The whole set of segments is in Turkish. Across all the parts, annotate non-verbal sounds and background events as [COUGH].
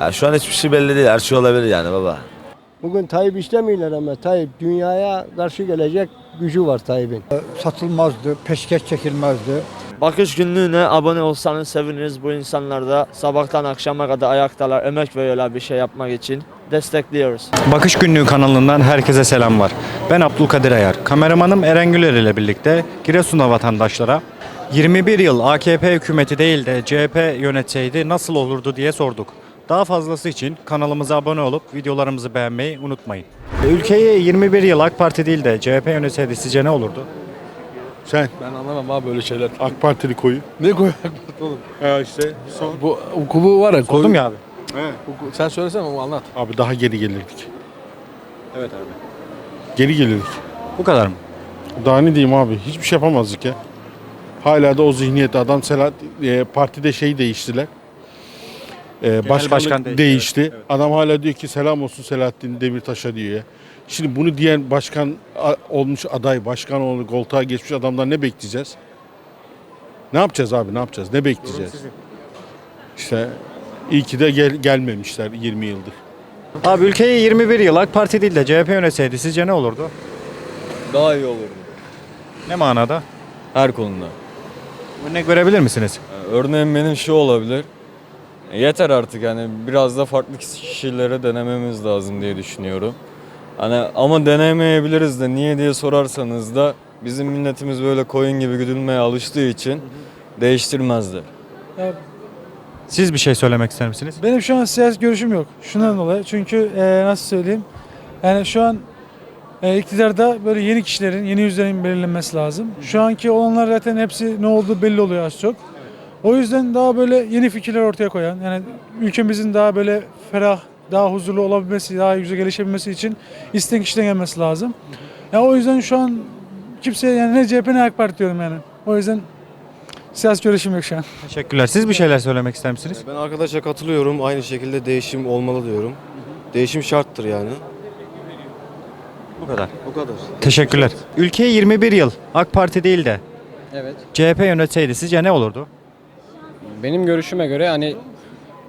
Ya şu an hiçbir şey belli değil. Her şey olabilir yani baba. Bugün Tayyip istemiyorlar ama Tayyip dünyaya karşı gelecek gücü var Tayyip'in. satılmazdı, peşkeş çekilmezdi. Bakış günlüğüne abone olsanız seviniriz. Bu insanlar da sabahtan akşama kadar ayaktalar, emek veriyorlar bir şey yapmak için. Destekliyoruz. Bakış Günlüğü kanalından herkese selam var. Ben Abdülkadir Ayar. Kameramanım Eren Güler ile birlikte Giresun'da vatandaşlara 21 yıl AKP hükümeti değil de CHP yönetseydi nasıl olurdu diye sorduk. Daha fazlası için kanalımıza abone olup videolarımızı beğenmeyi unutmayın. Ülkeyi 21 yıl AK Parti değil de CHP yönetseydi sizce ne olurdu? Sen Ben anlamam abi böyle şeyler. AK Partili koyu. Ne koyak parti oğlum? Ha işte son. Bu okulu var ya. Sordum ya abi. He. Sen söylesene onu anlat. Abi daha geri gelirdik. Evet abi. Geri gelirdik. Bu kadar mı? Daha ne diyeyim abi? Hiçbir şey yapamazdık ya. Hala da o zihniyette adam Selahattin e, partide şey değiştiler. E, başkanlık başkan değişti, değişti. evet, evet. Adam hala diyor ki selam olsun Selahattin Demirtaş'a diyor. Şimdi bunu diyen başkan olmuş aday, başkan olmuş, koltuğa geçmiş adamdan ne bekleyeceğiz? Ne yapacağız abi ne yapacağız? Ne bekleyeceğiz? İşte iyi ki de gel, gelmemişler 20 yıldır. Abi ülkeyi 21 yıl AK Parti değil de CHP yönetseydi sizce ne olurdu? Daha iyi olurdu. Ne manada? Her konuda. Örnek verebilir misiniz? Örneğin benim şu olabilir. Yeter artık yani biraz da farklı kişilere denememiz lazım diye düşünüyorum. Hani ama denemeyebiliriz de niye diye sorarsanız da bizim milletimiz böyle koyun gibi güdülmeye alıştığı için değiştirmezler. Siz bir şey söylemek ister misiniz? Benim şu an siyasi görüşüm yok. Şundan dolayı. Çünkü e, nasıl söyleyeyim? Yani şu an e, iktidarda böyle yeni kişilerin, yeni yüzlerin belirlenmesi lazım. Şu anki olanlar zaten hepsi ne olduğu belli oluyor az çok. O yüzden daha böyle yeni fikirler ortaya koyan, yani ülkemizin daha böyle ferah, daha huzurlu olabilmesi, daha yüze gelişebilmesi için isteyen kişiden gelmesi lazım. Ya o yüzden şu an kimseye yani ne CHP ne AK Parti diyorum yani. O yüzden siyasi görüşüm yok şu an. Teşekkürler. Siz bir şeyler söylemek ister misiniz? Ben arkadaşa katılıyorum. Aynı şekilde değişim olmalı diyorum. Değişim şarttır yani. Bu kadar. Bu kadar. Teşekkürler. Ülkeyi 21 yıl AK Parti değil de Evet. CHP yönetseydi sizce ne olurdu? Benim görüşüme göre hani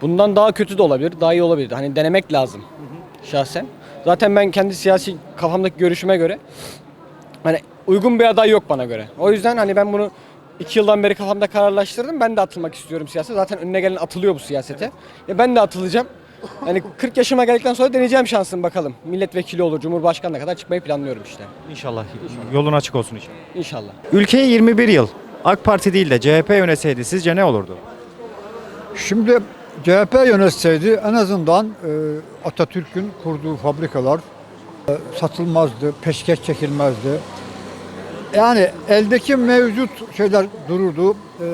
bundan daha kötü de olabilir, daha iyi olabilir. Hani denemek lazım şahsen. Zaten ben kendi siyasi kafamdaki görüşüme göre hani uygun bir aday yok bana göre. O yüzden hani ben bunu iki yıldan beri kafamda kararlaştırdım. Ben de atılmak istiyorum siyasete. Zaten önüne gelen atılıyor bu siyasete. Ya ben de atılacağım. Hani 40 yaşıma geldikten sonra deneyeceğim şansım bakalım. Milletvekili olur, cumhurbaşkanına kadar çıkmayı planlıyorum işte. İnşallah. Yolun açık olsun inşallah. İnşallah. Ülkeyi 21 yıl AK Parti değil de CHP yönetseydi sizce ne olurdu? Şimdi CHP yönetseydi en azından e, Atatürk'ün kurduğu fabrikalar e, satılmazdı, peşkeş çekilmezdi. Yani eldeki mevcut şeyler dururdu. e,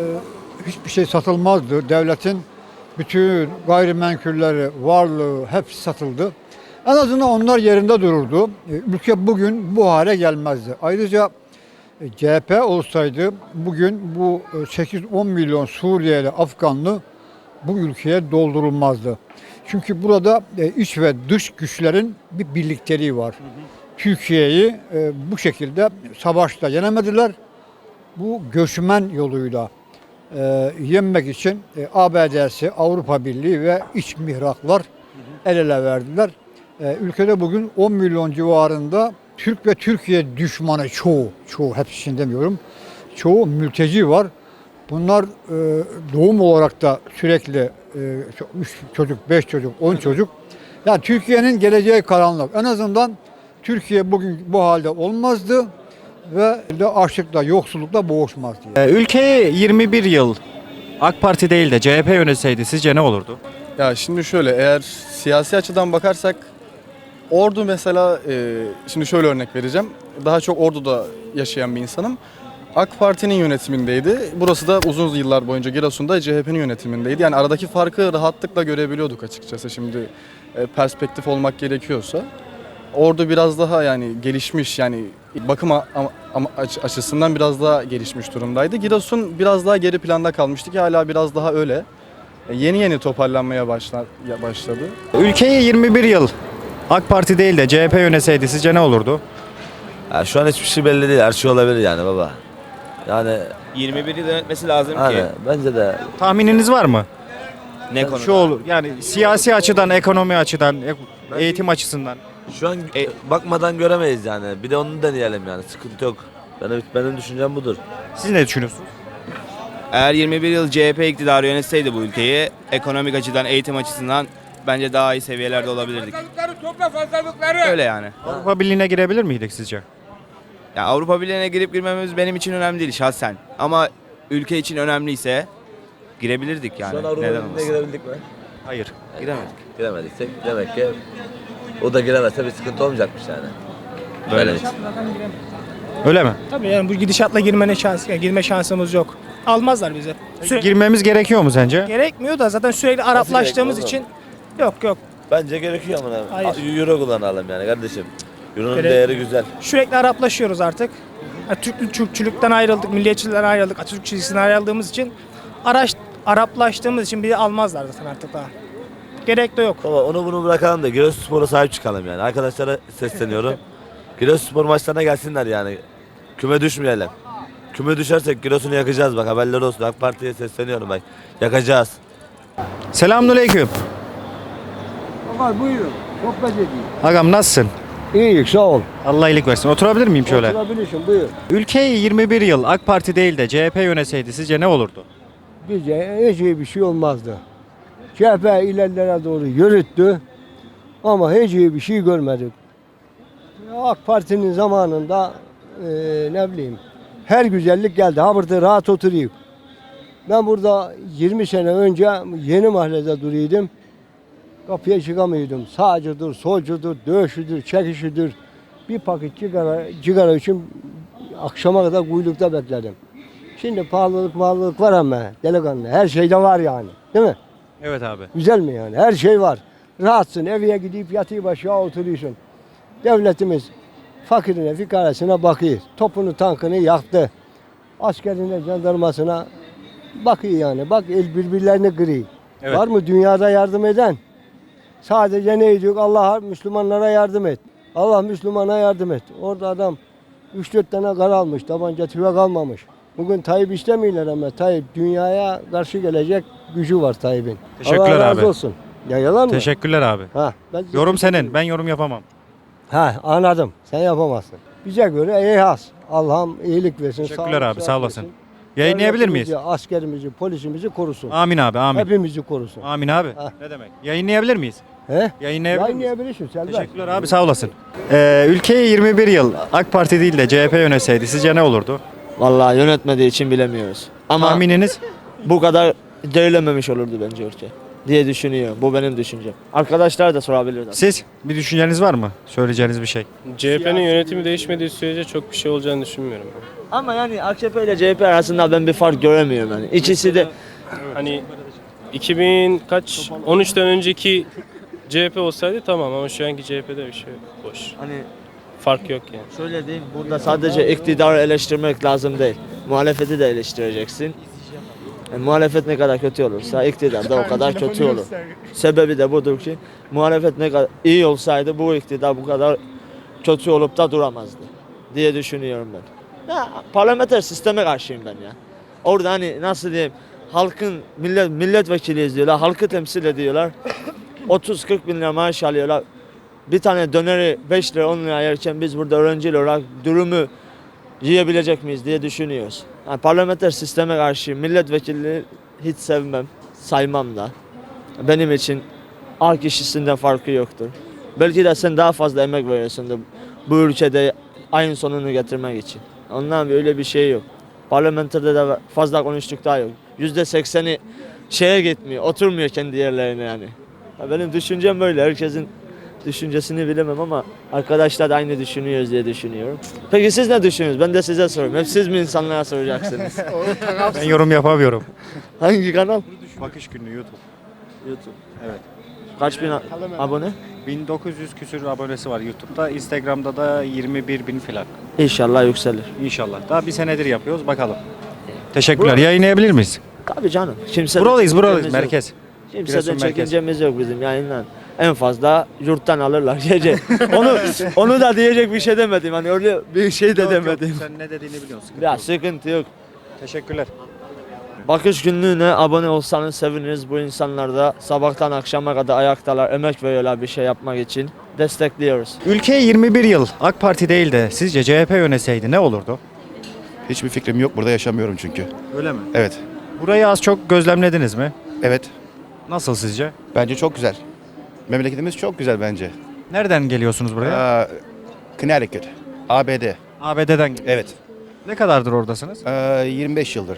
hiçbir şey satılmazdı. Devletin bütün gayrimenkulleri, varlığı hepsi satıldı. En azından onlar yerinde dururdu. E, ülke bugün bu hale gelmezdi. Ayrıca e, CHP olsaydı bugün bu e, 8-10 milyon Suriyeli, Afganlı bu ülkeye doldurulmazdı. Çünkü burada e, iç ve dış güçlerin bir birlikteliği var. Türkiye'yi e, bu şekilde savaşta yenemediler. Bu göçmen yoluyla e, yenmek için ABD'si, Avrupa Birliği ve iç mihraklar el ele verdiler. Ülkede bugün 10 milyon civarında Türk ve Türkiye düşmanı çoğu, çoğu hepsini demiyorum, çoğu mülteci var. Bunlar e, doğum olarak da sürekli 3 çocuk, 5 çocuk, 10 çocuk. Yani Türkiye'nin geleceği karanlık. En azından Türkiye bugün bu halde olmazdı ve de açlıkla, yoksullukla boğuşmazdı. Ee, ülkeyi 21 yıl AK Parti değil de CHP yönetseydi sizce ne olurdu? Ya şimdi şöyle eğer siyasi açıdan bakarsak Ordu mesela e, şimdi şöyle örnek vereceğim. Daha çok Ordu'da yaşayan bir insanım. AK Parti'nin yönetimindeydi. Burası da uzun yıllar boyunca Giresun'da CHP'nin yönetimindeydi. Yani aradaki farkı rahatlıkla görebiliyorduk açıkçası şimdi e, perspektif olmak gerekiyorsa. Ordu biraz daha yani gelişmiş yani bakım açısından biraz daha gelişmiş durumdaydı. Giresun biraz daha geri planda kalmıştı ki hala biraz daha öyle. E, Yeni yeni toparlanmaya başla- ya- başladı. Ülkeyi 21 yıl AK Parti değil de CHP yönetseydi sizce ne olurdu? Ya şu an hiçbir şey belli değil. Her şey olabilir yani baba. Yani 21 yıl yönetmesi lazım hani bence de Tahmininiz var mı? Ne Yani konuda? Şu olur. Yani siyasi açıdan, ekonomi açıdan, e- eğitim açısından. Şu an e, bakmadan göremeyiz yani. Bir de onu deneyelim yani. Sıkıntı yok. Benim, benim düşüncem budur. Siz ne düşünüyorsunuz? Eğer 21 yıl CHP iktidarı yönetseydi bu ülkeyi ekonomik açıdan, eğitim açısından bence daha iyi seviyelerde olabilirdik. Öyle yani. Avrupa Birliği'ne girebilir miydik sizce? Ya Avrupa Birliği'ne girip girmememiz benim için önemli değil şahsen. Ama ülke için önemliyse girebilirdik yani. Şu an Avrupa Neden Birliği'ne olmasın? girebildik mi? Hayır. Giremedik. Giremediysek demek ki o da giremezse bir sıkıntı olmayacakmış yani. Böyle. İçin. Öyle mi? Tabii yani bu gidişatla girmene şans, yani girme şansımız yok. Almazlar bizi. Sürekli Girmemiz gerekiyor mu sence? gerekmiyor da zaten sürekli Araplaştığımız için yok yok. Bence gerekiyor ama. Hayır. Euro kullanalım yani kardeşim. Euro'nun Gerek- değeri güzel. Sürekli Araplaşıyoruz artık. Yani Türk, Türkçülükten ayrıldık, milliyetçilikten ayrıldık, Atatürk çizgisinden ayrıldığımız için araç, Araplaştığımız için bizi almazlar zaten artık daha. Gerek de yok. Baba onu bunu bırakalım da Giresunspor'a sahip çıkalım yani. Arkadaşlara sesleniyorum. Giresunspor maçlarına gelsinler yani. Küme düşmeyelim. Küme düşersek Giresun'u yakacağız bak haberler olsun. AK Parti'ye sesleniyorum bak. Yakacağız. Selamünaleyküm. Ama buyurun. Sohbet edeyim. Agam nasılsın? İyi sağ ol. Allah iyilik versin. Oturabilir miyim şöyle? Oturabilirsin buyur. Ülkeyi 21 yıl AK Parti değil de CHP yönetseydi sizce ne olurdu? Bize hiç iyi bir şey olmazdı. CHP ilerlere doğru yürüttü ama hiç iyi bir şey görmedik. AK Parti'nin zamanında eee, ne bileyim her güzellik geldi. Ha burada rahat oturayım. Ben burada 20 sene önce yeni mahallede duruyordum. Kapıya çıkamıyordum. Sağcıdır, solcudur, dövüşüdür, çekişidir. Bir paket cigara, cigara için akşama kadar kuyrukta bekledim. Şimdi pahalılık pahalılık var ama delikanlı. Her şeyde var yani. Değil mi? Evet abi. Güzel mi yani? Her şey var. Rahatsın. Evine gidip yatıyı aşağı oturuyorsun. Devletimiz fakirine, fikarasına bakıyor. Topunu, tankını yaktı. Askerine, jandarmasına bakıyor yani. Bak el birbirlerini kırıyor. Evet. Var mı dünyada yardım eden? Sadece ne diyor? Allah Müslümanlara yardım et. Allah Müslümana yardım et. Orada adam 3-4 tane kar almış. Tabanca tüfek almamış. Bugün Tayyip istemiyorlar ama Tayyip dünyaya karşı gelecek gücü var Tayyip'in. Teşekkürler Allah razı abi. olsun. Ya yalan mı? Teşekkürler abi. Ha, ben Yorum senin. Ben yorum yapamam. Ha anladım. Sen yapamazsın. Bize göre iyi has. Allah'ım iyilik versin. Teşekkürler abi, sağ olasın. versin. Yayınlayabilir miyiz? Askerimizi, polisimizi korusun. Amin abi amin. Hepimizi korusun. Amin abi. Ha. Ne demek? Yayınlayabilir miyiz? He? Yayınlayabilir miyiz? Yayınlayabilirsin Selver. Teşekkürler abi sağ olasın. Ee, ülkeyi 21 yıl AK Parti değil de CHP yönetseydi sizce ne olurdu? Vallahi yönetmediği için bilemiyoruz. Ama Tahmininiz? bu kadar gerilememiş olurdu bence ülke diye düşünüyor. Bu benim düşüncem. Arkadaşlar da sorabilir. tabii. Siz bir düşünceniz var mı? Söyleyeceğiniz bir şey. CHP'nin yönetimi değişmediği sürece çok bir şey olacağını düşünmüyorum. Ama yani AKP ile CHP arasında ben bir fark göremiyorum yani. İkisi de Hani 2000 kaç 13'ten önceki CHP olsaydı tamam ama şu anki CHP'de bir şey yok. Boş. hani Fark yok yani. şöyle diyeyim burada sadece iktidarı eleştirmek lazım değil. Muhalefeti de eleştireceksin. Yani muhalefet ne kadar kötü olursa iktidar da o kadar kötü olur. Sebebi de budur ki muhalefet ne kadar iyi olsaydı bu iktidar bu kadar kötü olup da duramazdı diye düşünüyorum ben. Ya parlamenter sisteme karşıyım ben ya. Orada hani nasıl diyeyim halkın millet milletvekili diyorlar, halkı temsil ediyorlar. [COUGHS] 30-40 bin lira maaş alıyorlar. Bir tane döneri 5 lira 10 lira yerken biz burada öğrenci olarak durumu yiyebilecek miyiz diye düşünüyoruz. Yani parlamenter sisteme karşı milletvekilliği hiç sevmem, saymam da. Benim için A kişisinden farkı yoktur. Belki de sen daha fazla emek veriyorsundur bu ülkede aynı sonunu getirmek için. Ondan öyle bir şey yok. Parlamenterde de fazla konuştuk daha yok. Yüzde sekseni şeye gitmiyor, oturmuyor kendi yerlerine yani. Ya Benim düşüncem böyle. Herkesin düşüncesini bilemem ama arkadaşlar da aynı düşünüyoruz diye düşünüyorum. Peki siz ne düşünüyorsunuz? Ben de size soruyorum. Hep siz mi insanlara soracaksınız? [LAUGHS] Ben yorum yapamıyorum. Hangi kanal? Bakış günü YouTube. YouTube. Evet. Kaç bin abone? 1900 küsür abonesi var YouTube'da. Instagram'da da 21 bin falan. İnşallah yükselir. İnşallah. Daha bir senedir yapıyoruz. Bakalım. Teşekkürler. Yayınlayabilir miyiz? Tabii canım. Kimse Buralıyız, buralıyız. Merkez. Kimseden çekincemiz yok bizim yayından. En fazla yurttan alırlar [LAUGHS] gece. onu onu da diyecek bir şey demedim. Hani öyle bir şey de demedim. Sen ne dediğini biliyorsun. Ya sıkıntı yok. Teşekkürler. Bakış günlüğüne abone olsanız seviniriz. Bu insanlar da sabahtan akşama kadar ayaktalar, emek veriyorlar bir şey yapmak için. Destekliyoruz. Ülkeyi 21 yıl AK Parti değil de sizce CHP yönetseydi ne olurdu? Hiçbir fikrim yok. Burada yaşamıyorum çünkü. Öyle mi? Evet. Burayı az çok gözlemlediniz mi? Evet. Nasıl sizce? Bence çok güzel. Memleketimiz çok güzel bence. Nereden geliyorsunuz buraya? Aa, Connecticut. ABD. ABD'den. Evet. Ne kadardır oradasınız? Ee, 25 yıldır.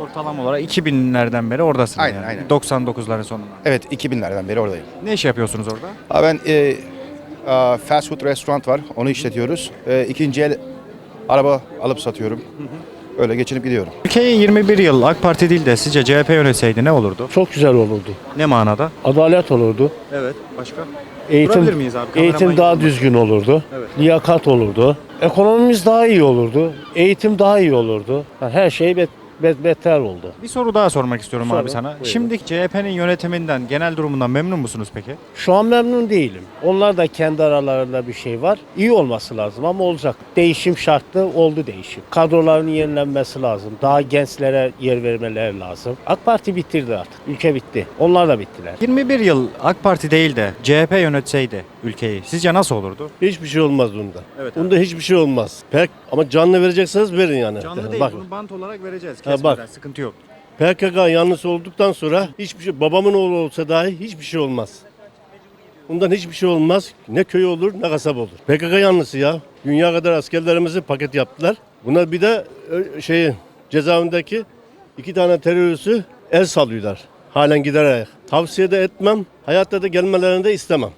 Ortalama olarak 2000'lerden beri oradasınız Aynen, yani. aynen. 99'ların sonunda. Evet 2000'lerden beri oradayım. Ne iş yapıyorsunuz orada? Aa, ben e, aa, fast food restoran var. Onu işletiyoruz. E, ikinci el araba alıp satıyorum. Öyle geçinip gidiyorum. Ülkeyi 21 yıl AK Parti değil de sizce CHP yönetseydi ne olurdu? Çok güzel olurdu. Ne manada? Adalet olurdu. Evet. Başka? Eğitim, Durabilir miyiz abi? eğitim Kameraman daha gibi. düzgün olurdu. Evet. Liyakat olurdu. Ekonomimiz daha iyi olurdu. Eğitim daha iyi olurdu. Yani her şey bet, bet- beter oldu. Bir soru daha sormak istiyorum Sorun, abi sana. buyurun. Şimdi CHP'nin yönetiminden, genel durumundan memnun musunuz peki? Şu an memnun değilim. Onlar da kendi aralarında bir şey var. İyi olması lazım ama olacak. Değişim şartlı oldu değişim. Kadroların yenilenmesi lazım. Daha gençlere yer vermeleri lazım. AK Parti bitirdi artık. Ülke bitti. Onlar da bittiler. 21 yıl AK Parti değil de CHP yönetseydi ülkeyi sizce nasıl olurdu? Hiçbir şey olmaz bunda. Evet Bunda hiçbir şey olmaz. Pek ama canlı verecekseniz verin yani. Bak, bant olarak vereceğiz. Ha, bak. sıkıntı yok. PKK yanlısı olduktan sonra hiçbir şey babamın oğlu olsa dahi hiçbir şey olmaz. Bundan hiçbir şey olmaz. Ne köy olur ne kasaba olur. PKK yanlısı ya. Dünya kadar askerlerimizi paket yaptılar. Buna bir de şey cezaevindeki iki tane teröristi el sallıyorlar. Halen gider ayak. Tavsiye de etmem. Hayatta da gelmelerini de istemem.